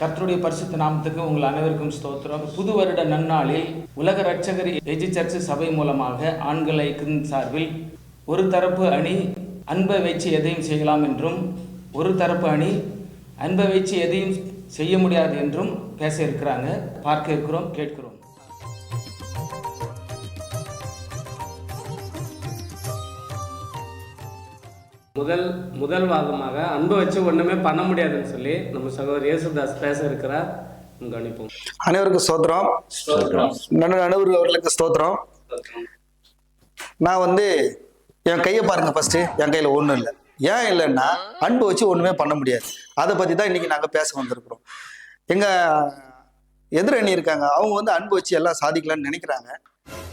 கர்த்தருடைய பரிசுத்த நாமத்துக்கு உங்கள் அனைவருக்கும் ஸ்தோத்திரம். புது வருட நன்னாளில் உலக ரட்சகர் எஜி சர்ச் சபை மூலமாக ஆண்கள் சார்பில் ஒரு தரப்பு அணி அன்பை வைச்சு எதையும் செய்யலாம் என்றும் ஒரு தரப்பு அணி அன்பை வைச்சு எதையும் செய்ய முடியாது என்றும் பேச இருக்கிறாங்க. பார்க்க இருக்கிறோம் கேட்கிறோம். முதல் முதல் வாதமாக அன்பை வச்சு ஒண்ணுமே பண்ண முடியாதுன்னு சொல்லி நம்ம சகோதரர் இயேசுதாஸ் பேச இருக்கிறார். கவனிப்போம். அனைவருக்கும் ஸ்தோத்திரம். நடு நடுவர் அவர்களுக்கு ஸ்தோத்திரம். நான் வந்து என் கையை பாருங்க ஃபர்ஸ்ட் என் கையில ஒண்ணும் இல்லை. ஏன் இல்லைன்னா அன்பு வச்சு ஒண்ணுமே பண்ண முடியாது. அதை பத்தி தான் இன்னைக்கு நாங்க பேச வந்திருக்கிறோம். எங்க எதிரணி இருக்காங்க அவங்க வந்து அன்பு வச்சு எல்லாம் சாதிக்கலாம்னு நினைக்கிறாங்க.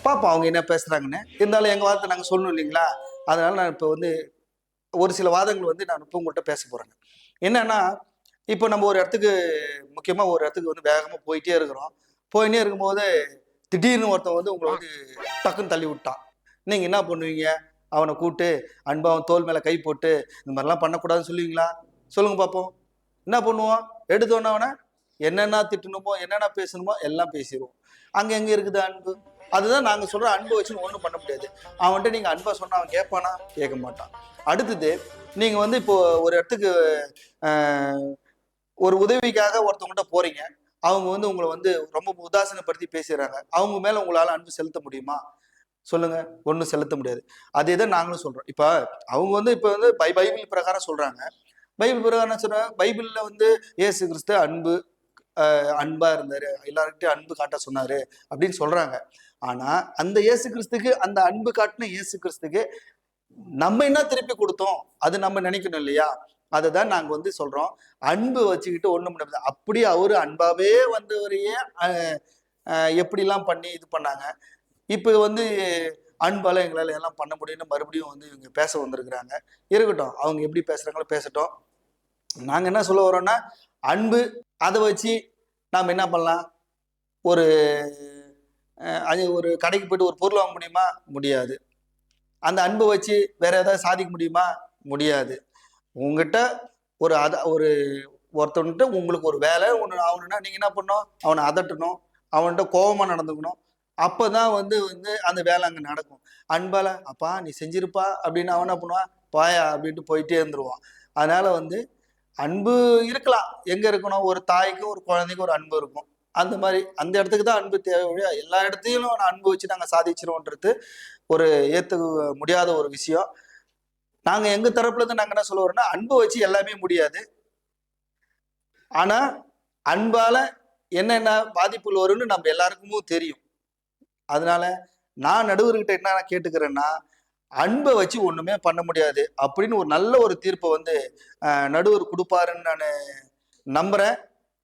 பாப்போம் அவங்க என்ன பேசுறாங்கன்னு. இருந்தாலும் எங்க வாதத்தை நாங்க சொல்லணும் இல்லைங்களா? அதனால நான் இப்போ வந்து ஒரு சில வாதங்கள் வந்து நான் இப்போ உங்கள்கிட்ட பேச போறேங்க. என்னன்னா இப்போ நம்ம ஒரு இடத்துக்கு முக்கியமாக ஒரு இடத்துக்கு வந்து வேகமாக போயிட்டே இருக்கிறோம். போயிட்டே இருக்கும்போது திடீர்னு ஒருத்தன் வந்து உங்களை வந்து டக்குன்னு தள்ளி விட்டான். நீங்கள் என்ன பண்ணுவீங்க? அவனை கூப்பிட்டு அன்பா அவன் தோல் மேலே கை போட்டு இந்த மாதிரிலாம் பண்ணக்கூடாதுன்னு சொல்லுவீங்களா? சொல்லுங்க பார்ப்போம் என்ன பண்ணுவோம் எடுத்தோன்னே அவனை என்னென்ன திட்டணுமோ என்னென்ன பேசணுமோ எல்லாம் பேசிடுவோம் அங்கே எங்கே இருக்குது அன்பு? அதுதான் நாங்கள் சொல்கிற அன்பை வச்சு ஒன்றும் பண்ண முடியாது. அவன்கிட்ட நீங்கள் அன்பை சொன்னால் அவன் கேட்பானா? கேட்க மாட்டான். அடுத்தது நீங்கள் வந்து இப்போ ஒரு இடத்துக்கு ஒரு உதவிக்காக ஒருத்தவங்கள்ட்ட போகிறீங்க அவங்க வந்து உங்களை வந்து ரொம்ப உதாசீனப்படுத்தி பேசுகிறாங்க அவங்க மேலே உங்களால் அன்பு செலுத்த முடியுமா? சொல்லுங்க. ஒன்றும் செலுத்த முடியாது. அதே தான் நாங்களும் சொல்கிறோம் இப்போ அவங்க வந்து இப்போ வந்து பை பைபிள் பிரகாரம் சொல்கிறாங்க பைபிள் பிரகாரம் என்ன பைபிளில் வந்து ஏசு கிறிஸ்து அன்பு அன்பாக அன்பா இருந்தாரு. எல்லாருக்கிட்டையும் அன்பு காட்ட சொன்னாரு அப்படின்னு சொல்றாங்க. ஆனா அந்த இயேசு கிறிஸ்துக்கு அந்த அன்பு காட்டின இயேசு கிறிஸ்துக்கு நம்ம என்ன திருப்பி கொடுத்தோம்? அது நம்ம நினைக்கணும் இல்லையா? அதை தான் நாங்கள் வந்து சொல்கிறோம் அன்பு வச்சுக்கிட்டு ஒன்றும் முடியாது. அப்படி அவரு அன்பாவே வந்தவரையே எப்படிலாம் பண்ணி இது பண்ணாங்க. இப்போ வந்து அன்பால எங்களால் எல்லாம் பண்ண முடியும்னு மறுபடியும் வந்து இவங்க பேச வந்திருக்கிறாங்க. இருக்கட்டும். அவங்க எப்படி பேசுகிறாங்களோ பேசட்டும். நாங்கள் என்ன சொல்ல வரோம்னா அன்பு அதை வச்சு நாம் என்ன பண்ணலாம்? ஒரு அது ஒரு கடைக்கு போயிட்டு ஒரு பொருள் வாங்க முடியுமா? முடியாது. அந்த அன்பை வச்சு வேற ஏதாவது சாதிக்க முடியுமா? முடியாது. உங்ககிட்ட ஒரு அத ஒரு ஒருத்தவன்கிட்ட உங்களுக்கு ஒரு வேலை ஒன்று ஆகணும்னா நீங்கள் என்ன பண்ணணும்? அவனை அதட்டணும். அவன்கிட்ட கோபமாக நடந்துக்கணும். அப்போ தான் வந்து வந்து அந்த வேலை அங்கே நடக்கும். அன்பால அப்பா நீ செஞ்சிருப்பா அப்படின்னு அவன் என்ன பண்ணுவான்? பாயா அப்படின்ட்டு போயிட்டே இருந்துருவான். அதனால் வந்து அன்பு இருக்கலாம். எங்கே இருக்கணும்? ஒரு தாய்க்கும் ஒரு குழந்தைக்கும் ஒரு அன்பு இருக்கும். அந்த மாதிரி அந்த இடத்துக்கு தான் அன்பு தேவை ஒழிய எல்லா இடத்தையும் அன்பு வச்சு நாங்கள் சாதிச்சிருவோன்றது ஒரு ஏற்றுக்க முடியாத ஒரு விஷயம். நாங்கள் எங்கள் தரப்புல இருந்து நாங்கள் என்ன சொல்லுவோம்னா அன்பு வச்சு எல்லாமே முடியாது. ஆனால் அன்பால் என்னென்ன பாதிப்புகள் வரும்னு நம்ம எல்லாருக்குமும் தெரியும். அதனால நான் நடுவர்கிட்ட என்ன கேட்டுக்கிறேன்னா அன்பை வச்சு ஒன்றுமே பண்ண முடியாது அப்படின்னு ஒரு நல்ல ஒரு தீர்ப்பை வந்து நடுவர் கொடுப்பாருன்னு நான் நம்புகிறேன்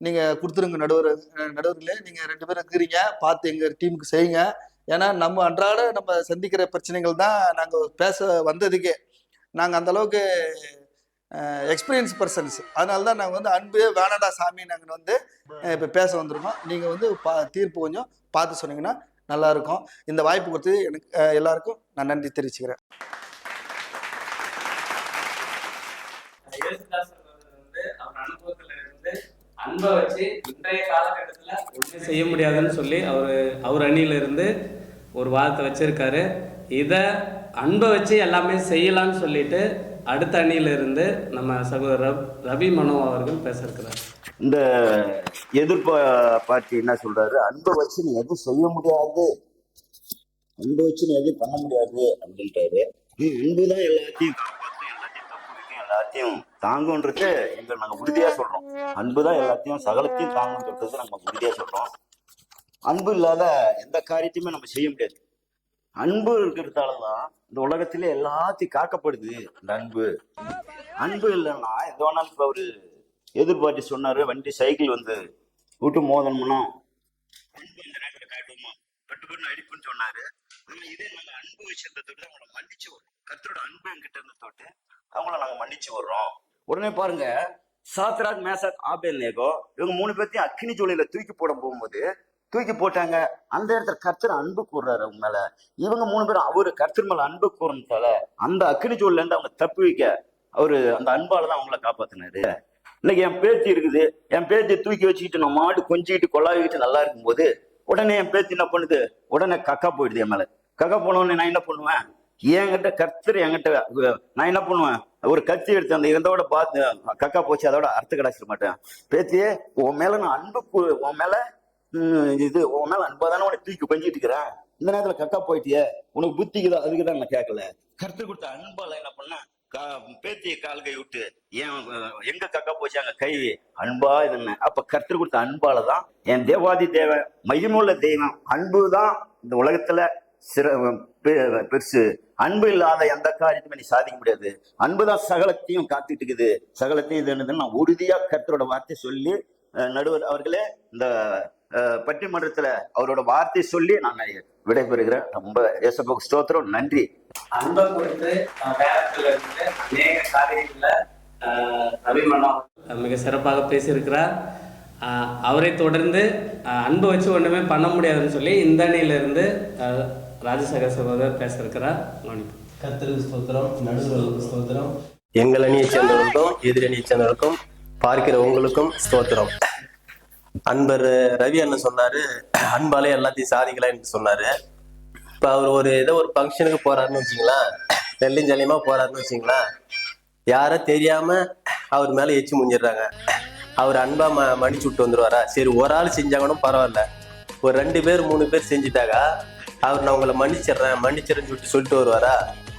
நீங்கள் கொடுத்துருங்க நடுவர் நடுவர்களே. நீங்கள் ரெண்டு பேரும் இருக்கிறீங்க பார்த்து எங்கள் டீமுக்கு செய்யுங்க. ஏன்னா நம்ம அன்றாட நம்ம சந்திக்கிற பிரச்சனைகள் தான் நாங்கள் பேச வந்ததுக்கே. நாங்கள் அந்த அளவுக்கு எக்ஸ்பீரியன்ஸ் பர்சன்ஸ் அதனால தான் நாங்கள் வந்து அன்பே வேணாடா சாமி நாங்கள் வந்து இப்போ பேச வந்திருக்கோம். நீங்கள் வந்து பா தீர்ப்பு கொஞ்சம் பார்த்து சொன்னீங்கன்னா நல்லா இருக்கும். இந்த வாய்ப்பு கொடுத்து எனக்கு எல்லாருக்கும் நான் நன்றி தெரிவிச்சுக்கிறேன். இயேசுதாஸ் வந்து அவர் அனுபவத்துல இருந்து அன்பை வச்சு இன்றைய காலகட்டத்துல ஒண்ணுமே செய்ய முடியாதுன்னு சொல்லி அவர் அவர் அணியில இருந்து ஒரு வாதத்தை வச்சிருக்காரு. இத அன்பை வச்சு எல்லாமே செய்யலாம்னு சொல்லிட்டு அடுத்த அணியில இருந்து நம்ம சகோதரர் ரவி மனோ அவர்கள் பேச இருக்கிறார் இந்த எதிர்ப்ப பார்ட்டி என்ன சொல்றாரு? அன்பை வச்சு நீ எதுவும் செய்ய முடியாது. அன்பை வச்சு நீ எதுவும் பண்ண முடியாது அப்படின்ட்டாரு. அன்பு தான் எல்லாத்தையும் எல்லாத்தையும் தாங்குன்றது எங்க நாங்க உறுதியா சொல்றோம். அன்பு தான் எல்லாத்தையும் சகலத்தையும் தாங்கும்னு சொல்றது நாங்க உறுதியா சொல்றோம். அன்பு இல்லாத எந்த காரியத்தையுமே நம்ம செய்ய முடியாது. அன்பு இருக்கிறதால தான் இந்த உலகத்திலே எல்லாத்தையும் காக்கப்படுது இந்த அன்பு. அன்பு இல்லைன்னா எந்த வேணாலும் இப்போ அவரு எதிர்பார்த்து சொன்னாரு வண்டி சைக்கிள் வந்து விட்டு மோதணும்னா அன்பு இந்த நேரத்தில் காட்டுவோமா? கட்டுக்கொண்டு அடிப்புன்னு சொன்னாரு. ஆனா இதே நாங்க அன்பு விஷயத்தை தொட்டு அவங்கள மன்னிச்சு வர்றோம் கத்தரோட அன்பு என்கிட்ட இருந்து தொட்டு அவங்கள நாங்க மன்னிச்சு வர்றோம் உடனே பாருங்க சாத்ராக் மேசாக் ஆபேல் நேகோ இவங்க மூணு பேர்த்தையும் அக்னி ஜோலியில தூக்கி போட போகும்போது தூக்கி போட்டாங்க. அந்த இடத்துல கர்த்தர் அன்பு கூறுறாரு அவங்க மேல. இவங்க மூணு பேரும் அவரு கர்த்தர் மேல அன்பு கூறணுத்தால அந்த அக்னி ஜோல்ல இருந்து அவங்க தப்பி வைக்க அவரு அந்த அன்பால தான் அவங்கள காப்பாத்தினாரு. இன்னைக்கு என் பேத்தி இருக்குது. என் பேத்தி தூக்கி வச்சுக்கிட்டு நான் மாடு கொஞ்சிக்கிட்டு கொள்ளாவிக்கிட்டு நல்லா இருக்கும்போது உடனே என் பேத்தி என்ன பண்ணுது? உடனே கக்கா போயிடுது என் மேல. கக்கா போனோடனே நான் என்ன பண்ணுவேன்? என்கிட்ட கர்த்தர் என்கிட்ட நான் என்ன பண்ணுவேன்? ஒரு கத்தி எடுத்து அந்த இருந்தோட பார்த்து கக்கா போச்சு அதோட அர்த்த கடாச்சிட மாட்டேன். பேத்தியே உன் மேல நான் அன்பு உன் மேல இது உன் மேல அன்பா தானே உனக்கு தூக்கி கொஞ்சிட்டு இருக்கிறேன். இந்த நேரத்துல கக்கா போயிட்டியே உனக்கு புத்திக்குதா அதுக்கு தான் நான் கேட்கல கருத்து கொடுத்த அன்பால என்ன பண்ண பேத்திய கால் கை விட்டு ஏன் எங்க கக்கா போச்சு அங்க கை அன்பா இதுன்னு அப்ப கருத்து கொடுத்த அன்பால தான் என் தேவாதி தேவன் மகிமுள்ள தெய்வம் அன்பு தான் இந்த உலகத்துல சிற பெருசு. அன்பு இல்லாத எந்த காரியத்தையும் நீ சாதிக்க முடியாது. அன்பு தான் சகலத்தையும் காத்துட்டு இருக்குது சகலத்தையும் இது என்னதுன்னு நான் உறுதியா கர்த்தரோட வார்த்தை சொல்லி நடுவர் அவர்களே இந்த பட்டிமன்றத்துல அவரோட வார்த்தை சொல்லி நான் விடைபெறுகிறேன். ரொம்ப ஏசப்போக்கு ஸ்தோத்திரம். நன்றி. அன்பை கொடுத்து அஹ், இருந்து அநேக காரியங்கள அஹ், மிக சிறப்பாக பேசியிருக்கிறார். அவரை தொடர்ந்து அஹ், அன்பை வச்சு ஒன்றுமே பண்ண முடியாதுன்னு சொல்லி இந்த அணியிலிருந்து அஹ், ராஜசேகர் சகோதரர் பேச இருக்கிறார் கவனிப்போம் கர்த்தருக்கு ஸ்தோத்திரம் நடுவர்களுக்கு ஸ்தோத்திரம். எங்கள் அணியை சேர்ந்தவர்களுக்கும் எதிர் அணியை சேர்ந்தவர்களுக்கும் பார்க்கிற உங்களுக்கும் ஸ்தோத்திரம். அன்பர் ரவி அண்ணன் சொன்னாரு அன்பாலே எல்லாத்தையும் சாதிக்கலாம்னு சொன்னாரு. இப்ப அவர் ஒரு ஏதோ ஒரு ஃபங்க்ஷனுக்கு போறாருன்னு வச்சுங்களேன் நெல்லும் ஜல்லியமா போறாருன்னு வச்சுங்களேன் யாரோ தெரியாம அவர் மேல எச்சு முஞ்சிடுறாங்க. அவர் அன்பா ம மன்னிச்சு விட்டு வந்துருவாரா? சரி ஒரு ஆள் செஞ்சா கூட பரவாயில்ல. ஒரு ரெண்டு பேர் மூணு பேர் செஞ்சுட்டாக்கா அவர் நான் உங்களை மன்னிச்சிடுறேன் மன்னிச்சிடுறேன்னு சொல்லிட்டு சொல்லிட்டு வருவாரா?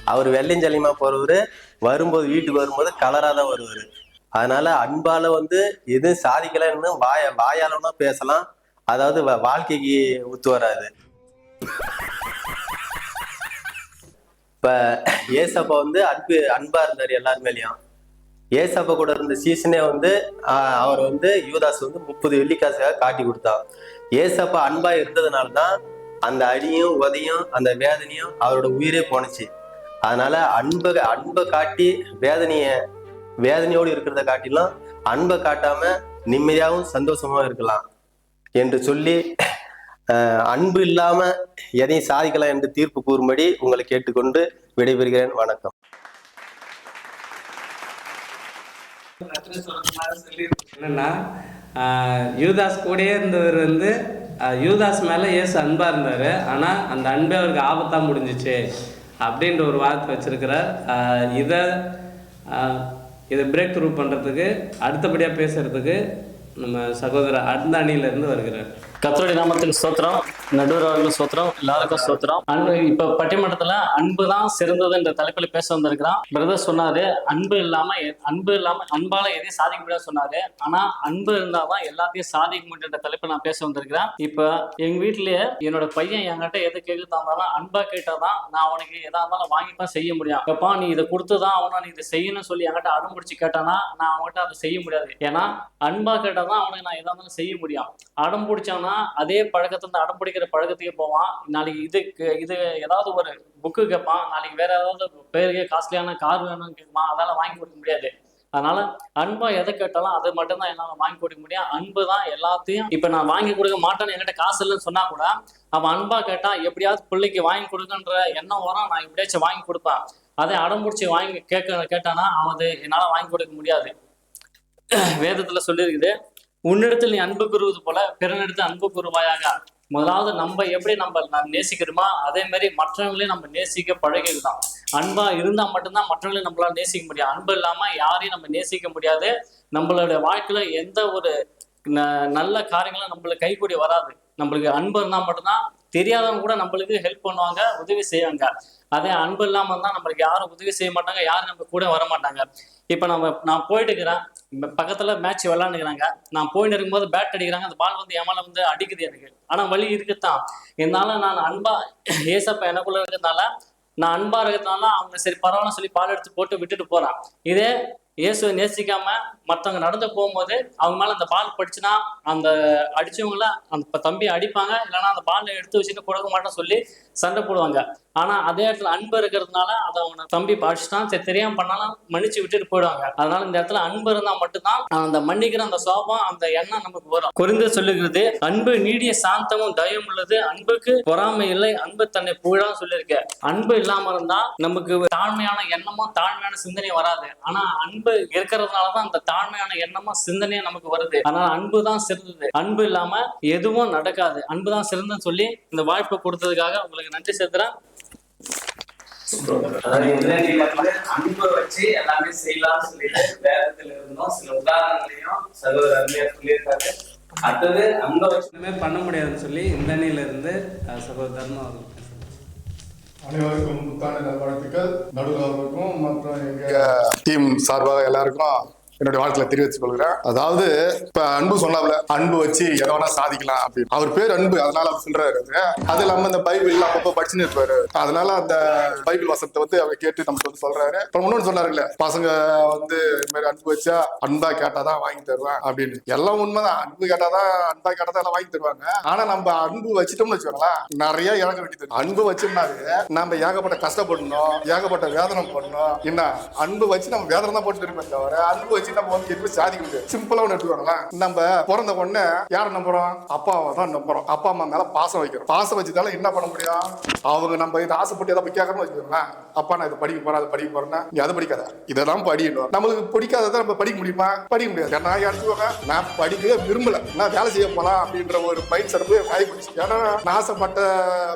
அவர் வெள்ளையஞ்சலியமா போறவரு வரும்போது வீட்டுக்கு வரும்போது கலரா தான் வருவாரு. அதனால அன்பால வந்து எதுவும் சாதிக்கலன்னு வாய வாயாலன்னா பேசலாம். அதாவது வ- வாழ்க்கைக்கு ஒத்து வராது. இப்ப ஏசப்பா வந்து அன்பு அன்பா இருந்தாரு எல்லார் மேலயும். ஏசப்பா கூட இருந்த சீசனே வந்து ஆஹ், அவர் வந்து யுவதாஸ் வந்து முப்பது வெள்ளிக்காசுக்காக காட்டி கொடுத்தான். ஏசப்பா அன்பா இருந்ததுனால தான் அந்த அடியும் உதையும் அந்த வேதனையும் அவரோட உயிரே போனுச்சு அதனால அன்பை அன்பை காட்டி வேதனைய வேதனையோடு இருக்கிறத காட்டிலும் அன்பை காட்டாம நிம்மதியாகவும் சந்தோஷமாவும் இருக்கலாம் என்று சொல்லி அன்பு இல்லாம எதையும் சாதிக்கலாம் என்று தீர்ப்பு கூறும்படி உங்களை கேட்டுக்கொண்டு விடைபெறுகிறேன். வணக்கம். என்னன்னா யூதாஸ் கூடயே இருந்தவர் வந்து யூதாஸ் மேலே இயேசு அன்பாக இருந்தார். ஆனால் அந்த அன்பே அவருக்கு ஆபத்தாக முடிஞ்சிச்சு அப்படின்ற ஒரு வார்த்தை வச்சுருக்கிறார். இதை இதை பிரேக் த்ரூ பண்ணுறதுக்கு அடுத்தபடியாக பேசுகிறதுக்கு நம்ம சகோதரர் அடுத்த அணியிலேருந்து வருகிறார். கத்தோடி நாமத்துக்கு ஸ்தோத்திரம் நடுவர் அவர்களுக்கு ஸ்தோத்திரம் எல்லாருக்கும் ஸ்தோத்திரம். அன்பு இப்ப பட்டிமன்றத்துல அன்பு தான் சிறந்ததுன்ற தலைப்பில் பேச வந்திருக்கிறான். பிரதர் சொன்னாரு அன்பு இல்லாம அன்பு இல்லாம அன்பால எதையும் சாதிக்க முடியாது சொன்னாரு. ஆனா அன்பு இருந்தாதான் எல்லாத்தையும் சாதிக்க முடியுன்ற தலைப்பில் நான் பேச வந்திருக்கிறேன். இப்ப எங்க வீட்லயே என்னோட பையன் என்கிட்ட எது கேட்கறதா இருந்தாலும் அன்பா கேட்டாதான் நான் அவனுக்கு எதா இருந்தாலும் வாங்கிப்பா செய்ய முடியும். எப்பா நீ இதை கொடுத்துதான் அவனை நீ இதை செய்யணும்னு சொல்லி என்கிட்ட அடம் பிடிச்சி கேட்டானா நான் அவன்கிட்ட அதை செய்ய முடியாது. ஏன்னா அன்பா கேட்டாதான் அவனுக்கு நான் எதா இருந்தாலும் செய்ய முடியும். அடம் பிடிச்சானா அதே பழக்கத்துல இருந்து அடம் பிடிக்கிற பழக்கத்துக்கு போவான். நாளைக்கு இதுக்கு இது ஏதாவது ஒரு புக்கு கேட்பான் நாளைக்கு வேற ஏதாவது பேருக்கு காஸ்ட்லியான கார் வேணும்னு கேட்பான் அதால வாங்கி கொடுக்க முடியாது. அதனால அன்பா எதை கேட்டாலும் அது மட்டும்தான் என்னால் என்னால வாங்கி கொடுக்க முடியும். அன்பு தான் எல்லாத்தையும் இப்ப நான் வாங்கி கொடுக்க மாட்டேன்னு என்கிட்ட காசு இல்லைன்னு சொன்னா கூட அவன் அன்பா கேட்டா எப்படியாவது பிள்ளைக்கு வாங்கி கொடுக்குன்ற எண்ணம் வரும். நான் எப்படியாச்சும் வாங்கி கொடுப்பேன். அதை அடம்பிடிச்சி வாங்கி கேட்க கேட்டானா அவன் அது என்னால வாங்கி கொடுக்க முடியாது. வேதத்துல சொல்லியிருக்குது உன்னிடத்தில் நீ அன்பு கூறுவது போல பிறனிடத்து அன்பு கூறுவாயாக. முதலாவது நம்ம எப்படி நம்ம ந- நேசிக்கிறோமோ அதே மாதிரி மற்றவங்களையும் நம்ம நேசிக்க பழகிக்கலாம் அன்பா இருந்தா மட்டும்தான் மற்றவங்களையும் நம்மளால நேசிக்க முடியும். அன்பு இல்லாம யாரையும் நம்ம நேசிக்க முடியாது. நம்மளோட வாழ்க்கையில எந்த ஒரு ந- நல்ல காரியங்களும் நம்மளுக்கு கைகூடி வராது. நம்மளுக்கு அன்பு இருந்தா மட்டும்தான் தெரியாதவங்க கூட நம்மளுக்கு ஹெல்ப் பண்ணுவாங்க உதவி செய்வாங்க. அதே அன்பு இல்லாம தான் நம்மளுக்கு யாரும் உதவி செய்ய மாட்டாங்க யாரும் நம்ம கூட வர மாட்டாங்க. இப்ப நம்ம நான் போயிட்டு இருக்கிறேன் பக்கத்தில் பக்கத்துல மேட்ச் விளாண்டுக்கிறாங்க நான் போயிட்டு இருக்கும்போது பேட் அடிக்கிறாங்க அந்த பால் வந்து என் வந்து அடிக்குது எனக்கு. ஆனா வழி இருக்குத்தான். இருந்தாலும் நான் அன்பா ஏசப்ப எனக்குள்ள இருக்கிறதுனால நான் அன்பா இருக்கிறதுனால அவங்க சரி பரவாயில்ல சொல்லி பால் எடுத்து போட்டு விட்டுட்டு போறேன். இதே இயேசுவை நேசிக்காம மற்றவங்க நடந்து போகும்போது அவங்க மேல அந்த பால் படிச்சுனா அந்த அடிச்சவங்கள அந்த தம்பி அடிப்பாங்க. இல்லைன்னா அந்த பால் எடுத்து வச்சுட்டு கொடுக்க மாட்டேன்னு சொல்லி சண்டை போடுவாங்க. ஆனா அதே இடத்துல அன்பு இருக்கிறதுனால அதை அவனை தம்பி படிச்சுட்டான் சரி தெரியாம பண்ணாலும் மன்னிச்சு விட்டுட்டு போயிடுவாங்க. அதனால இந்த இடத்துல அன்பு இருந்தா மட்டும்தான் அந்த மன்னிக்கிற அந்த சோபம் அந்த எண்ணம் நமக்கு வரும். குறைந்து சொல்லுகிறது அன்பு நீடிய சாந்தமும் தயம் உள்ளது. அன்புக்கு பொறாமை இல்லை. அன்பு தன்னை புகழான்னு சொல்லியிருக்க. அன்பு இல்லாம இருந்தா நமக்கு தாழ்மையான எண்ணமும் தாழ்மையான சிந்தனையும் வராது. ஆனா அன்பு அன்பு இருக்கிறதுனால தான் அந்த தாழ்மையான எண்ணமா சிந்தனையே நமக்கு வருது. அதனால அன்பு தான் சிறந்தது. அன்பு இல்லாம எதுவும் நடக்காது. அன்பு தான் சிறந்ததுன்னு சொல்லி இந்த வாய்ப்பை கொடுத்ததுக்காக உங்களுக்கு நன்றி செலுத்துறேன். அன்பை வச்சு எல்லாமே செய்யலாம்னு சொல்லிட்டு வேதத்துல இருந்தோம். சில உதாரணங்களையும் சகோதரர் அருமையா சொல்லியிருக்காரு. அடுத்தது அன்பை வச்சுமே பண்ண முடியாதுன்னு சொல்லி இந்தனில இருந்து அஹ், அவர்கள் அனைவருக்கும் புத்தாண்டு நல்வாழ்த்துக்கள். நடுவர் மற்ற மற்றும் எங்க டீம் சார்பாக எல்லாருக்கும் என்னுடைய வாழ்க்கையில தெரிவித்துக் கொள்கிறேன். அதாவது இப்ப அன்பு சொன்னாப்ல அன்பு வச்சு எதனா சாதிக்கலாம் அப்படின்னு. அவர் பேர் அன்பு அதனால அவர் சொல்றாரு அது. இல்லாம இந்த பைபிள் அப்பப்போ படிச்சுன்னு இருப்பாரு. அதனால அந்த பைபிள் வசனத்தை வந்து அவர் கேட்டு நமக்கு வந்து சொல்றாரு. அப்புறம் இன்னொன்னு சொன்னாருல்ல பசங்க வந்து இது மாதிரி அன்பு வச்சா அன்பா கேட்டாதான் வாங்கி தருவேன் அப்படின்னு. எல்லாம் உண்மைதான். அன்பு கேட்டாதான் அன்பா கேட்டாதான் எல்லாம் வாங்கி தருவாங்க. ஆனா நம்ம அன்பு வச்சிட்டோம்னு வச்சுக்கோங்களேன் நிறைய இழக்க வேண்டியது அன்பு வச்சோம்னாவே நம்ம ஏகப்பட்ட கஷ்டப்படணும் ஏகப்பட்ட வேதனை பண்ணணும். என்ன? அன்பு வச்சு நம்ம வேதனை தான் போட்டு இருக்கோம் தவிர அன்பு வச்சு நம்ம வந்து எதுவுமே சாதிக்க முடியாது சிம்பிளா ஒன்று எடுத்துக்கோங்களேன் நம்ம பிறந்த உடனே யாரை நம்புறோம்? அப்பாவை தான் நம்புறோம். அப்பா அம்மா மேல பாசம் வைக்கிறோம். பாசம் வச்சதால என்ன பண்ண முடியும்? அவங்க நம்ம இதை ஆசைப்பட்டு எதாவது போய் கேட்கணும்னு வச்சுக்கோங்களேன். அப்பா நான் இதை படிக்க போறேன் அதை படிக்க போறேன்னா நீ அதை படிக்காத. இதெல்லாம் படிக்கணும் நம்மளுக்கு பிடிக்காததை நம்ம படிக்க முடியுமா? படிக்க முடியாது. நான் எடுத்துக்கோங்க நான் படிக்கவே விரும்பல. நான் வேலை செய்ய போலாம் அப்படின்ற ஒரு மைண்ட் செட் போய் ஆகிப்போச்சு ஏன்னா நான் ஆசைப்பட்ட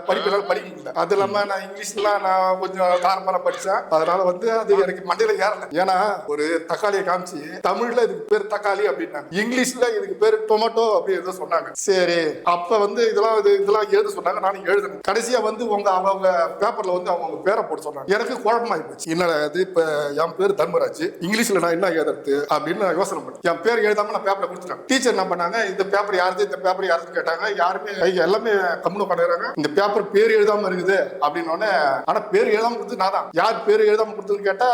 படிப்புனால படிக்க முடியல. அது இல்லாம நான் இங்கிலீஷ்லாம் நான் கொஞ்சம் தாரமாக படிச்சேன். அதனால வந்து அது எனக்கு மண்டையில ஏறல. ஏன்னா ஒரு தக்காளியை காமிச்சு தமிழ்ல இதுக்கு பேர் தக்காளி அப்படின்னாங்க. இங்கிலீஷ்ல இதுக்கு பேர் டொமேட்டோ அப்படி ஏதோ சொன்னாங்க. சரி அப்ப வந்து இதெல்லாம் இது இதெல்லாம் எழுத சொன்னாங்க. நானும் எழுதுனேன் கடைசியா வந்து உங்க அவங்க பேப்பர்ல வந்து அவங்க பேரை போட்டு சொன்னாங்க. எனக்கு குழப்பமாயி போச்சு என்னடா இது? இப்ப என் பேர் தர்மராஜ். இங்கிலீஷ்ல நான் என்ன எழுதுறது? அப்படின்னு நான் யோசனை பண்ணேன். என் பேர் எழுதாம நான் பேப்பர்ல கொடுத்துட்டேன். டீச்சர் என்ன பண்ணாங்க? இந்த பேப்பர் யாருது? இந்த பேப்பர் யாருன்னு கேட்டாங்க. யாருமே எல்லாமே கம்முனு பண்ணுறாங்க இந்த பேப்பர் பேர் எழுதாம இருக்குது. அப்படின்னு ஆனா பேர் எழுதாம கொடுத்து நான் தான் யார் பேர் எழுதாம கொடுத்ததுன்னு கேட்டா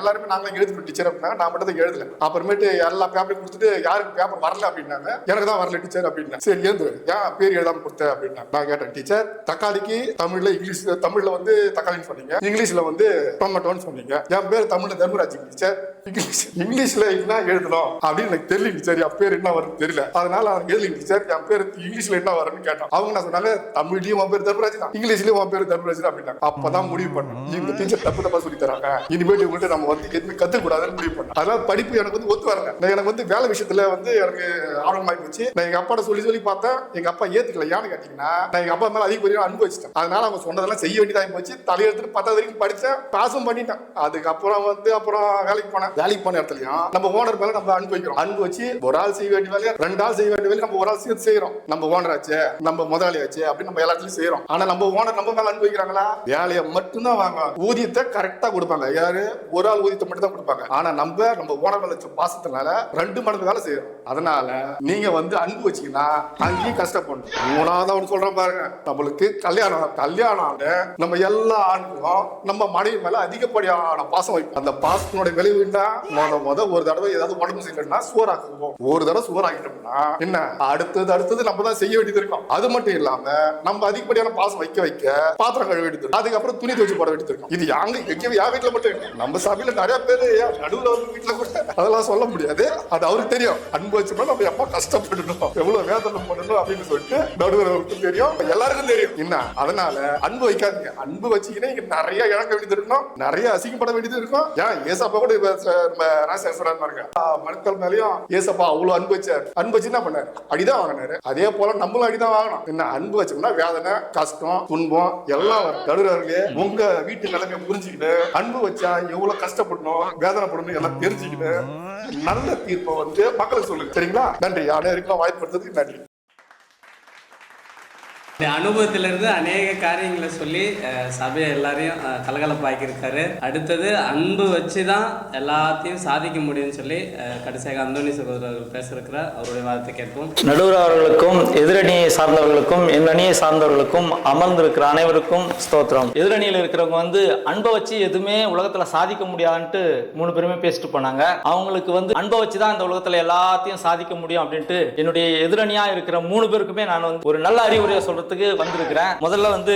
எல்லாருமே நாங்களும் எழுதி டீச்சர். அப்படின்னா நான் மட்டும் தான் எழுதல அப்புறமேட்டு எல்லா பேப்பரையும் கொடுத்துட்டு யாருக்கு பேப்பர் வரல அப்படின்னாங்க. எனக்கு தான் வரல டீச்சர் அப்படின்னா சரி எழுந்து ஏன் பேர் எழுதாம கொடுத்த அப்படின்னா நான் கேட்டேன் டீச்சர் தக்காளிக்கு தமிழ்ல இங்கிலீஷ் தமிழ்ல வந்து தக்காளின்னு சொன்னீங்க. இங்கிலீஷ்ல வந்து டொமேட்டோன்னு சொன்னீங்க. என் பேர் தமிழ்ல தர்மராஜ் டீச்சர் இங்கிலீஷ் இங்கிலீஷ்ல என்ன எழுதணும்? அப்படின்னு எனக்கு தெரியல டீச்சர் என் பேர் என்ன வரும்னு தெரியல. அதனால அவங்க எழுதி டீச்சர் என் பேர் இங்கிலீஷ்ல என்ன வரும்னு கேட்டோம் அவங்க நான் சொன்னாங்க தமிழ்லயும் உன் பேர் தர்மராஜ் தான். இங்கிலீஷ்லயும் உன் பேர் தர்மராஜ் தான் அப்படின்னாங்க. அப்பதான் முடிவு பண்ணேன். இந்த டீச்சர் தப்பு தப்பா சொல்லி தராங்க. இனிமேட்டு உங்கள்கிட்ட நம்ம வந்து எதுவுமே கத்துக்கூடாதுன்னு முடிவு பண்ணேன். அதனால படி படிப்பு எனக்கு வந்து ஒத்து வரல. எனக்கு வந்து வேலை விஷயத்துல வந்து எனக்கு ஆர்வமாகி போச்சு. நான் எங்க அப்பாட்ட சொல்லி சொல்லி பார்த்தேன். எங்க அப்பா ஏத்துக்கல. ஏன்னு கேட்டீங்கன்னா நான் எங்க அப்பா மேல அதிகப்படியாக அன்பு வச்சிட்டேன். அதனால அவங்க சொன்னதெல்லாம் செய்ய வேண்டியதாக போச்சு. தலையெடுத்துட்டு பத்தாவது வரைக்கும் படித்தேன் பாஸும் பண்ணிட்டேன். அதுக்கப்புறம் வந்து அப்புறம் வேலைக்கு போனேன். வேலைக்கு போன இடத்துலயும் நம்ம ஓனர் மேல நம்ம அன்பு வைக்கிறோம். அன்பு வச்சு ஒரு ஆள் செய்ய வேண்டிய வேலையை ரெண்டு ஆள் செய்ய வேண்டிய வேலையை நம்ம ஒரு ஆள் சேர்த்து செய்யறோம். நம்ம ஓனர் ஆச்சு நம்ம முதலாளி ஆச்சு அப்படின்னு நம்ம எல்லாத்துலயும் செய்யறோம். ஆனா நம்ம ஓனர் நம்ம மேல அன்பு வைக்கிறாங்களா? வேலையை மட்டும்தான் வாங்க ஊதியத்தை கரெக்டா கொடுப்பாங்க. யாரு? ஒரு ஆள் ஊதியத்தை மட்டும் தான் கொடுப்பாங்க. ஆனா நம்ம நம்ம ஓனர் மேல வச்ச பாசத்தினால ரெண்டு மடங்கு வேலை செய்யும் அதனால நீங்க வந்து அன்பு வச்சீங்கன்னா அங்கேயும் கஷ்டப்படணும். மூணாவது அவனு சொல்றேன் பாருங்க நம்மளுக்கு கல்யாணம் கல்யாணம் ஆன நம்ம எல்லா ஆண்களும் நம்ம மனைவி மேல அதிகப்படியான பாசம் வைப்போம். அந்த பாசத்தினுடைய விளைவு என்ன? முத முத ஒரு தடவை ஏதாவது உடம்பு செய்யலன்னா சோறாக்குவோம். ஒரு தடவை சோறாக்கிட்டோம்னா என்ன? அடுத்தது அடுத்தது நம்ம தான் செய்ய வேண்டியது இருக்கும். அது மட்டும் இல்லாம நம்ம அதிகப்படியான பாசம் வைக்க வைக்க பாத்திரம் கழுவி வேண்டியது அதுக்கப்புறம் துணி துவச்சு போட வேண்டியது இருக்கும். இது யாங்க எங்க யா வீட்டுல மட்டும் நம்ம சபையில நிறைய பேர் நடுவுல வந்து வீட்டுல கூட அதெல்லாம் சொல்ல முடியாது. அது அவருக்கு தெரியும். அன்பு வச்சோம்னா நம்ம எப்ப கஷ்டப்படணும்? எவ்வளவு வேதனை பண்ணணும் அப்படின்னு சொல்லிட்டு நடுவர் தெரியும். எல்லாருக்கும் தெரியும். என்ன? அதனால அன்பு வைக்காதீங்க. அன்பு வச்சீங்கன்னா இங்க நிறைய இழக்க வேண்டியது இருக்கும் நிறைய அசிங்கப்பட வேண்டியது இருக்கும் ஏன்? ஏசப்பா கூட இப்ப நம்ம ராசேஸ்வரன் பாருங்க மனுக்கள் மேலேயும் ஏசப்பா அவ்வளவு அன்பு வச்சார். அன்பு வச்சு என்ன பண்ணாரு? அடிதான் வாங்கினாரு. அதே போல நம்மளும் அடிதான் வாங்கணும். என்ன? அன்பு வச்சோம்னா வேதனை கஷ்டம் துன்பம் எல்லாம் வரும். நடுவர்களே உங்க வீட்டு நிலைமை புரிஞ்சுக்கிட்டு அன்பு வச்சா எவ்வளவு கஷ்டப்படணும் வேதனைப்படணும் எல்லாம் தெரிஞ்சுக்கிட்டு நல்ல தீர்ப்பை வந்து மக்களுக்கு சொல்லுங்க. சரிங்களா? நன்றி. யாரும் இருக்கலாம் வாய்ப்பு கொடுத்ததுக்கு நன்றி. இந்த அனுபவத்திலிருந்து அநேக காரியங்களை சொல்லி சபையை எல்லாரையும் கலகலப்பாக்கியிருக்காரு. அடுத்தது அன்பு வச்சு தான் எல்லாத்தையும் சாதிக்க முடியும்னு சொல்லி கடைசியாக அந்தோனி சகோதரர்கள் பேசியிருக்கிறார். அவருடைய வார்த்தை கேட்போம். நடுவர் அவர்களுக்கும் எதிரணியை சார்ந்தவர்களுக்கும் என் அணியை சார்ந்தவர்களுக்கும் அமர்ந்திருக்கிற அனைவருக்கும் ஸ்தோத்திரம். எதிரணியில் இருக்கிறவங்க வந்து அன்பை வச்சு எதுவுமே உலகத்தில் சாதிக்க முடியாதுன்ட்டு மூணு பேருமே பேசிட்டு போனாங்க. அவங்களுக்கு வந்து அன்பை வச்சு தான் இந்த உலகத்தில் எல்லாத்தையும் சாதிக்க முடியும் அப்படின்ட்டு என்னுடைய எதிரணியாக இருக்கிற மூணு பேருக்குமே நான் வந்து ஒரு நல்ல அறிவுரையை சொல்றது சொல்றதுக்கு வந்திருக்கிறேன். முதல்ல வந்து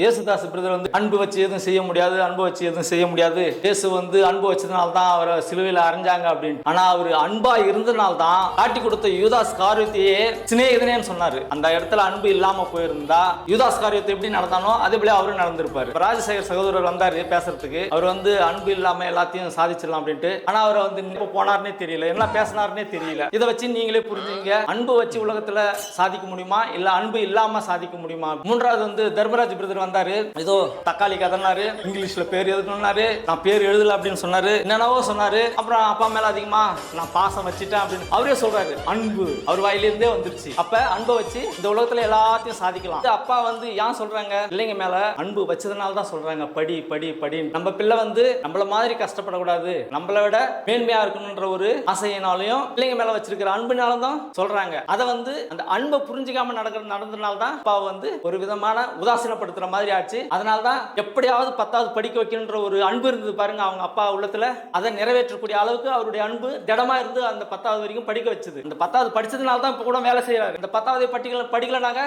இயேசுதாஸ் பிரதர் வந்து அன்பு வச்சு எதுவும் செய்ய முடியாது அன்பு வச்சு எதுவும் செய்ய முடியாது. இயேசு வந்து அன்பு வச்சதுனால தான் அவரை சிலுவையில் அரைஞ்சாங்க அப்படின்னு. ஆனா அவர் அன்பா இருந்தனால தான் காட்டி கொடுத்த யூதாஸ் காரியத்தையே சிநேகிதனேன்னு சொன்னாரு. அந்த இடத்துல அன்பு இல்லாம போயிருந்தா யூதாஸ் காரியத்தை எப்படி நடந்தானோ அதே போல அவரும் நடந்திருப்பாரு. ராஜசேகர் சகோதரர் வந்தாரு பேசுறதுக்கு. அவர் வந்து அன்பு இல்லாம எல்லாத்தையும் சாதிச்சிடலாம் அப்படின்ட்டு. ஆனா அவர் வந்து எப்ப போனார்னே தெரியல. என்ன பேசினாருன்னே தெரியல. இதை வச்சு நீங்களே புரிஞ்சுங்க. அன்பு வச்சு உலகத்துல சாதிக்க முடியுமா? இல்ல அன்பு இல்லாம சாதிக்க முடியுமா? மூன்றாவது வந்து தர்மராஜ் பிரதர் வந்தாரு. ஏதோ தக்காளி கதனாரு இங்கிலீஷ்ல பேர் எழுதணும்னாரு. நான் பேர் எழுதல அப்படின்னு சொன்னாரு. என்னென்னவோ சொன்னாரு. அப்புறம் அப்பா மேல அதிகமா நான் பாசம் வச்சுட்டேன் அப்படின்னு அவரே சொல்றாரு. அன்பு. அவர் வாயிலிருந்தே வந்துருச்சு. அப்ப அன்பை வச்சு இந்த உலகத்துல எல்லாத்தையும் சாதிக்கலாம். அப்பா வந்து ஏன் சொல்றாங்க? பிள்ளைங்க மேல அன்பு வச்சதுனால தான் சொல்றாங்க. படி படி படி நம்ம பிள்ளை வந்து நம்மள மாதிரி கஷ்டப்படக்கூடாது. நம்மள விட மேன்மையா இருக்கணும்ன்ற ஒரு ஆசையினாலையும் பிள்ளைங்க மேல வச்சிருக்கிற அன்புனாலும் தான் சொல்றாங்க. அதை வந்து அந்த அன்பை புரிஞ்சுக்காம நடக்கிற நடந்ததுனால தான் அப்பா வந்து ஒரு விதமான உதாசீனப்படுத்துற மாதிரி ஆச்சு. அதனால தான் எப்படியாவது பத்தாவது படிக்க வைக்கணுன்ற ஒரு அன்பு இருந்தது பாருங்க அவங்க அப்பா உள்ளத்துல. அதை நிறைவேற்றக்கூடிய அளவுக்கு அவருடைய அன்பு திடமா இருந்து அந்த பத்தாவது வரைக்கும் படிக்க வச்சது. இந்த பத்தாவது படிச்சதுனால தான் இப்போ கூட வேலை செய்யறாரு இந்த பத்தாவது படிக்கல படிக்கலனாங்க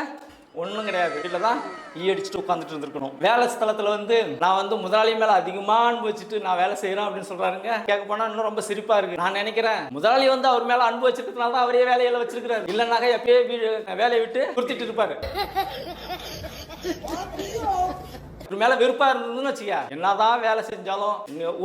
ஒன்றும் கிடையாது. வீட்டில் தான் ஈ அடிச்சுட்டு உட்காந்துட்டு இருந்திருக்கணும். வேலை ஸ்தலத்தில் வந்து நான் வந்து முதலாளி மேலே அதிகமாக அன்பு வச்சுட்டு நான் வேலை செய்கிறேன் அப்படின்னு சொல்கிறாருங்க கேட்க போனால் இன்னும் ரொம்ப சிரிப்பாக இருக்குது நான் நினைக்கிறேன் முதலாளி வந்து அவர் மேலே அன்பு வச்சிருக்கிறதுனால தான் அவரே வேலையில் வச்சிருக்கிறாரு. இல்லைனாக்கா எப்பயே வேலையை விட்டு கொடுத்துட்டு இருப்பார். ஒரு மேல வெறுப்பா இருந்ததுன்னு வச்சுக்க. என்னதான் வேலை செஞ்சாலும்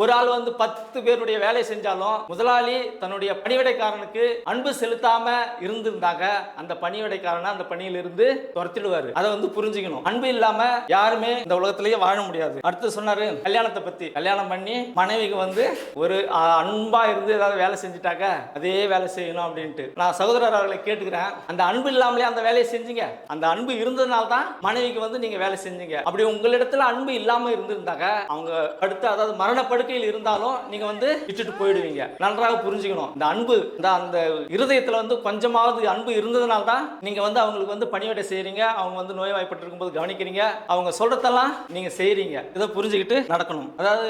ஒரு ஆள் வந்து பத்து பேருடைய வேலையை செஞ்சாலும் முதலாளி தன்னுடைய பணிவிடைக்காரனுக்கு அன்பு செலுத்தாம இருந்திருந்தாங்க அந்த பணிவிடைக்காரனை அந்த பணியில இருந்து துரத்திடுவாரு. அதை வந்து புரிஞ்சுக்கணும். அன்பு இல்லாம யாருமே இந்த உலகத்திலேயே வாழ முடியாது. அடுத்து சொன்னாரு கல்யாணத்தை பத்தி. கல்யாணம் பண்ணி மனைவிக்கு வந்து ஒரு அன்பா இருந்து ஏதாவது வேலை செஞ்சுட்டாக்க அதே வேலை செய்யணும் அப்படின்ட்டு. நான் சகோதரர் அவர்களை கேட்டுக்கிறேன் அந்த அன்பு இல்லாமலே அந்த வேலையை செஞ்சீங்க. அந்த அன்பு இருந்ததுனால தான் மனைவிக்கு வந்து நீங்க வேலை செஞ்சீங்க. அப்படி உங்களிடத்தில் அன்பு இல்லாம இருந்திருந்தாங்க. அவங்க அடுத்து அதாவது மரண படுக்கையில் இருந்தாலும் நீங்க வந்து விட்டுட்டு போயிடுவீங்க. நன்றாக புரிஞ்சுக்கணும். இந்த அன்பு இந்த அந்த இருதயத்துல வந்து கொஞ்சமாவது அன்பு இருந்ததுனால தான் நீங்க வந்து அவங்களுக்கு வந்து பணிவிடை செய்யறீங்க அவங்க வந்து நோய்வாய்ப்பட்டு இருக்கும்போது கவனிக்கிறீங்க. அவங்க சொல்றதெல்லாம் நீங்க செய்யறீங்க இதை புரிஞ்சுக்கிட்டு நடக்கணும். அதாவது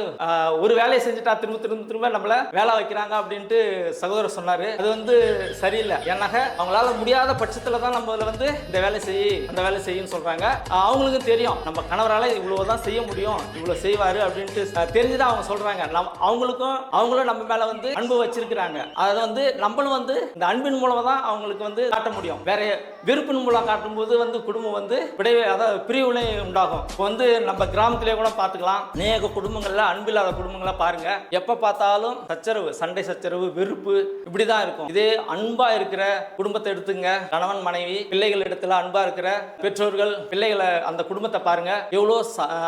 ஒரு வேலையை செஞ்சுட்டா திரும்ப திரும்ப திரும்ப நம்மள வேலை வைக்கிறாங்க அப்படின்ட்டு சகோதரர் சொன்னாரு. அது வந்து சரியில்லை. ஏன்னாக அவங்களால முடியாத பட்சத்துல தான் நம்ம வந்து இந்த வேலை செய் அந்த வேலை செய்யுன்னு சொல்றாங்க. அவங்களுக்கு அவங்களுக்கும் தெரியும். நம்ம கணவரால இவ்வளோ தான் செய்ய முடியும் இவ்வளோ செய்வாரு அப்படின்ட்டு தெரிஞ்சுதான் அவங்க சொல்கிறாங்க நம் அவங்களுக்கும் அவங்களும் நம்ம மேலே வந்து அன்பு வச்சிருக்கிறாங்க. அதை வந்து நம்மளும் வந்து இந்த அன்பின் மூலமாக தான் அவங்களுக்கு வந்து காட்ட முடியும். வேற வெறுப்பின் மூலம் காட்டும்போது வந்து குடும்பம் வந்து விடைவே அதாவது பிரிவுலே உண்டாகும். இப்போ வந்து நம்ம கிராமத்திலே கூட பார்த்துக்கலாம். அநேக குடும்பங்களில் அன்பில்லாத குடும்பங்களை பாருங்க. எப்போ பார்த்தாலும் சச்சரவு சண்டை சச்சரவு வெறுப்பு இப்படிதான் இருக்கும். இதே அன்பாக இருக்கிற குடும்பத்தை எடுத்துங்க. கணவன் மனைவி பிள்ளைகள் இடத்துல அன்பாக இருக்கிற பெற்றோர்கள் பிள்ளைகளை அந்த குடும்பத்தை பாருங்க. எவ்வளோ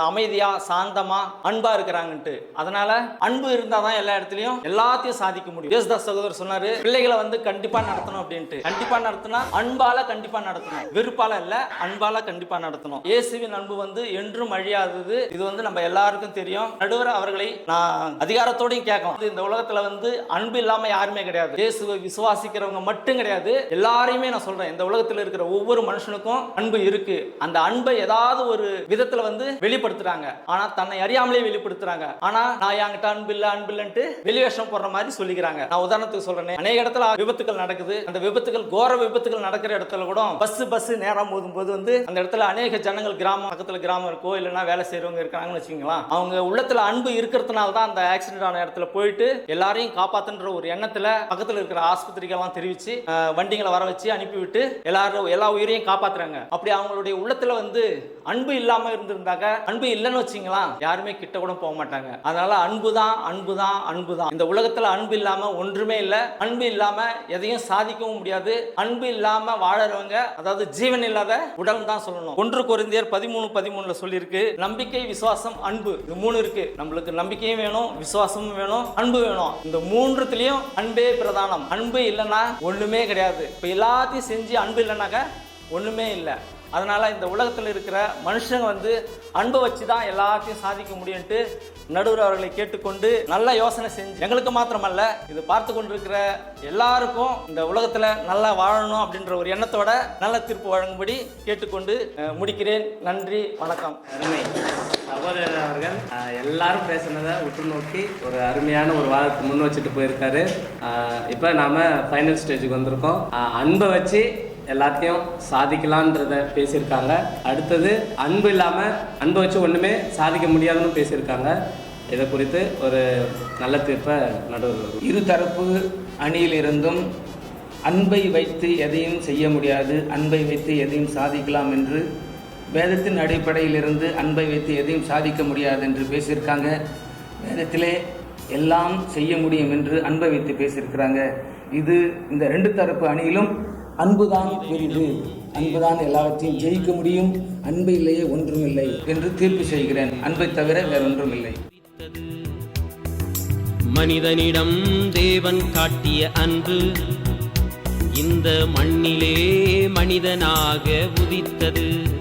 அமைதியாக சாந்தமாக அன்பாக இருக்கிறாங்கன்ட்டு. அதனால் அன்பு இருந்தால் தான் எல்லா இடத்துலையும் எல்லாத்தையும் சாதிக்க முடியும். யேசுதாஸ் சகோதரர் சொன்னார் பிள்ளைகளை வந்து கண்டிப்பாக நடத்தணும் அப்படின்ட்டு. கண்டிப்பாக நடத்தினா அன்பால் கண்டிப்பாக நடத்தணும். வெறுப்பால் இல்லை அன்பால் கண்டிப்பாக நடத்தணும். இயேசுவின் அன்பு வந்து என்றும் அழியாதது. இது வந்து நம்ம எல்லாருக்கும் தெரியும். நடுவர் அவர்களை நான் அதிகாரத்தோடையும் கேட்கலாம். இது இந்த உலகத்தில் வந்து அன்பு இல்லாமல் யாருமே கிடையாது. இயேசுவை விசுவாசிக்கிறவங்க மட்டும் கிடையாது. எல்லாரையுமே நான் சொல்கிறேன் இந்த உலகத்தில் இருக்கிற ஒவ்வொரு மனுஷனுக்கும் அன்பு இருக்கு. அந்த அன்பை ஏதாவது ஒரு விதத்தில் வந்து வெளிப்படுத்துறாங்க. ஆனா தன்னை அறியாமலே வெளிப்படுத்துறாங்க. ஆனா நான் என்கிட்ட அன்பு இல்ல அன்பு இல்லன்ட்டு வெளிவேஷம் போடுற மாதிரி சொல்லிக்கிறாங்க. நான் உதாரணத்துக்கு சொல்றேன் அநேக இடத்துல விபத்துகள் நடக்குது. அந்த விபத்துகள் கோர விபத்துகள் நடக்கிற இடத்துல கூட பஸ் பஸ் நேரம் போதும் போது வந்து அந்த இடத்துல அநேக ஜனங்கள் கிராமம் பக்கத்துல கிராமம் இருக்கோ இல்லைன்னா வேலை செய்யறவங்க இருக்கிறாங்கன்னு வச்சுக்கலாம் அவங்க உள்ளத்துல அன்பு இருக்கிறதுனால தான் அந்த ஆக்சிடென்ட் ஆன இடத்துல போயிட்டு எல்லாரையும் காப்பாத்துன்ற ஒரு எண்ணத்துல பக்கத்துல இருக்கிற ஆஸ்பத்திரிகள்லாம் தெரிவிச்சு வண்டிகளை வர வச்சு அனுப்பிவிட்டு எல்லாரும் எல்லா உயிரையும் காப்பாத்துறாங்க. அப்படி அவங்களுடைய உள்ளத்துல வந்து அன்பு இல்லாம இருந்திருந்தாக்க அன்பு இல்லைன்னு வச்சிங்களா யாருமே கிட்ட கூட போக மாட்டாங்க. அதனால அன்பு தான் அன்பு தான் அன்பு தான் இந்த உலகத்துல அன்பு இல்லாம ஒன்றுமே இல்லை. அன்பு இல்லாம எதையும் சாதிக்கவும் முடியாது. அன்பு இல்லாம வாழறவங்க அதாவது ஜீவன் இல்லாத உடல் தான் சொல்லணும். ஒன்று குறைந்தியர் பதிமூணு பதிமூணுல சொல்லியிருக்கு நம்பிக்கை விசுவாசம் அன்பு. இது மூணு இருக்கு. நம்மளுக்கு நம்பிக்கையும் வேணும் விசுவாசமும் வேணும் அன்பு வேணும். இந்த மூன்றுத்திலையும் அன்பே பிரதானம். அன்பு இல்லைன்னா ஒண்ணுமே கிடையாது. இப்ப எல்லாத்தையும் செஞ்சு அன்பு இல்லைனாக்க ஒண்ணுமே இல்லை. அதனால் இந்த உலகத்தில் இருக்கிற மனுஷங்க வந்து அன்பை வச்சு தான் எல்லாத்தையும் சாதிக்க முடியும்ட்டு நடுவர் அவர்களை கேட்டுக்கொண்டு நல்ல யோசனை செஞ்சு எங்களுக்கு மாத்திரமல்ல இது பார்த்து கொண்டிருக்கிற எல்லாருக்கும் இந்த உலகத்தில் நல்லா வாழணும் அப்படின்ற ஒரு எண்ணத்தோட நல்ல தீர்ப்பு வழங்கும்படி கேட்டுக்கொண்டு முடிக்கிறேன். நன்றி வணக்கம். அருமை. சகோதரர் அவர்கள் எல்லாரும் பேசுனதை உற்று நோக்கி ஒரு அருமையான ஒரு வாதத்தை முன் வச்சுட்டு போயிருக்காரு. இப்போ நாம ஃபைனல் ஸ்டேஜுக்கு வந்திருக்கோம். அன்பை வச்சு எல்லாத்தையும் சாதிக்கலான்றத பேசியிருக்காங்க. அடுத்தது அன்பு இல்லாமல் அன்பை வச்சு ஒன்றுமே சாதிக்க முடியாதுன்னு பேசியிருக்காங்க. இதை குறித்து ஒரு நல்ல தீர்ப்பை நடுவர் இருதரப்பு அணியிலிருந்தும் அன்பை வைத்து எதையும் செய்ய முடியாது. அன்பை வைத்து எதையும் சாதிக்கலாம் என்று வேதத்தின் அடிப்படையிலிருந்து அன்பை வைத்து எதையும் சாதிக்க முடியாது என்று பேசியிருக்காங்க. வேதத்திலே எல்லாம் செய்ய முடியும் என்று அன்பை வைத்து பேசியிருக்கிறாங்க. இது இந்த ரெண்டு தரப்பு அணியிலும் அன்புதான் பெரிது அன்புதான் எல்லாவற்றையும் ஜெயிக்க முடியும். அன்பு இல்லையே ஒன்றுமில்லை என்று தீர்ப்பு செய்கிறேன். அன்பை தவிர வேறொன்றுமில்லை. மனிதனிடம் தேவன் காட்டிய அன்பு இந்த மண்ணிலே மனிதனாக உதித்தது.